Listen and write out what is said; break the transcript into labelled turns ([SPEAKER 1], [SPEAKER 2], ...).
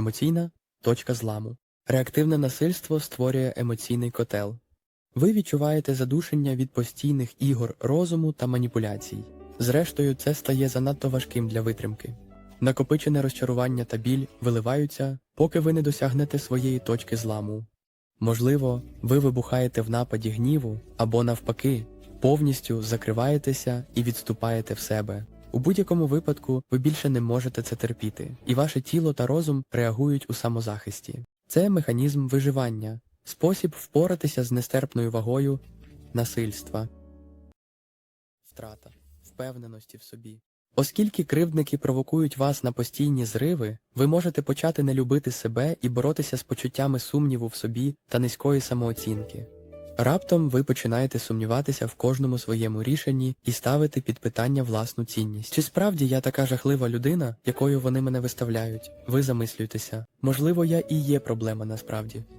[SPEAKER 1] Емоційна точка зламу. Реактивне насильство створює емоційний котел. Ви відчуваєте задушення від постійних ігор розуму та маніпуляцій. Зрештою, це стає занадто важким для витримки. Накопичене розчарування та біль виливаються, поки ви не досягнете своєї точки зламу. Можливо, ви вибухаєте в нападі гніву або навпаки, повністю закриваєтеся і відступаєте в себе. У будь-якому випадку ви більше не можете це терпіти, і ваше тіло та розум реагують у самозахисті. Це механізм виживання, спосіб впоратися з нестерпною вагою насильства, втрата впевненості в собі. Оскільки кривдники провокують вас на постійні зриви, ви можете почати не любити себе і боротися з почуттями сумніву в собі та низької самооцінки. Раптом ви починаєте сумніватися в кожному своєму рішенні і ставити під питання власну цінність. Чи справді я така жахлива людина, якою вони мене виставляють? Ви замислюєтеся. Можливо, я і є проблема насправді.